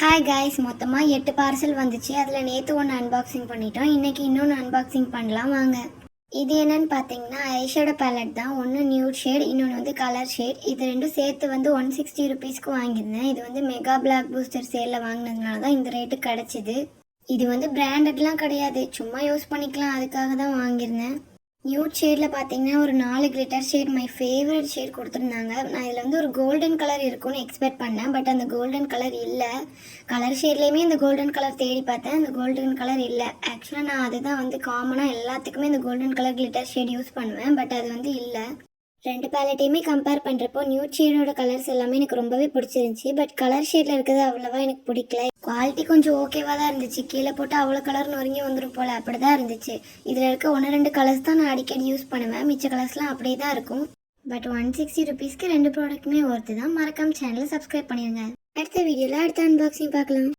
Hi guys மொத்தமாக எட்டு parcel வந்துச்சு. அதில் நேற்று ஒன்று அன்பாக்சிங் பண்ணிட்டோம். இன்றைக்கி இன்னொன்று அன்பாக்சிங் பண்ணலாம். வாங்க. இது என்னன்னு பார்த்தீங்கன்னா ஐஷோட பேலட் தான். ஒன்று நியூட் ஷேட் இன்னொன்று வந்து கலர் ஷேட் இது ரெண்டும் சேர்த்து வந்து ஒன் சிக்ஸ்டி ருபீஸ்க்கு வாங்கியிருந்தேன். இது வந்து மெகா பிளாக் பூஸ்டர் சேலில் வாங்கினதுனால தான் இந்த ரேட்டு கிடச்சிது. இது வந்து பிராண்டட்லாம் கிடையாது. சும்மா யூஸ் பண்ணிக்கலாம். அதுக்காக தான் வாங்கியிருந்தேன். நியூட் ஷேடில் பார்த்தீங்கன்னா ஒரு நாலு glitter shade my favourite shade கொடுத்துருந்தாங்க. நான் இதில் வந்து ஒரு கோல்டன் கலர் இருக்கும்னு எக்ஸ்பெக்ட் பண்ணேன். பட் அந்த கோல்டன் கலர் இல்லை. கலர் ஷேட்லேயுமே இந்த கோல்டன் கலர் தேடி பார்த்தேன். அந்த கோல்டன் கலர் இல்லை. ஆக்சுவலாக நான் அதுதான் வந்து காமனாக எல்லாத்துக்குமே இந்த golden colour glitter shade use பண்ணுவேன். பட் அது வந்து இல்லை. ரெண்டு பேலட்டையுமே கம்பேர் பண்ணுறப்போ நியூட் ஷேடோட கலர்ஸ் எல்லாமே எனக்கு ரொம்பவே பிடிச்சிருந்துச்சி. பட் கலர் ஷேடில் இருக்கிறது அவ்வளோவா எனக்கு பிடிக்கல. குவாலிட்டி கொஞ்சம் ஓகேவாக தான் இருந்துச்சு. கீழே போட்டு அவ்வளோ கலர் நொறுங்கி வந்துடும் போல். அப்படி தான் இருந்துச்சு. இதில் இருக்க ஒன்று ரெண்டு கலர்ஸ் தான் நான் அடிக்கடி யூஸ் பண்ணுவேன். மிச்ச கலர்ஸ்லாம் அப்படியே தான் இருக்கும். பட் ஒன் சிக்ஸ்டி ருபீஸ்க்கு ரெண்டு ப்ராடக்ட்டுமே ஒர்த்து தான். மறக்காம சேனலை சப்ஸ்கிரைப் பண்ணிடுங்க அடுத்த வீடியோவில் அடுத்த அன்பாக்சிங் பார்க்கலாம்.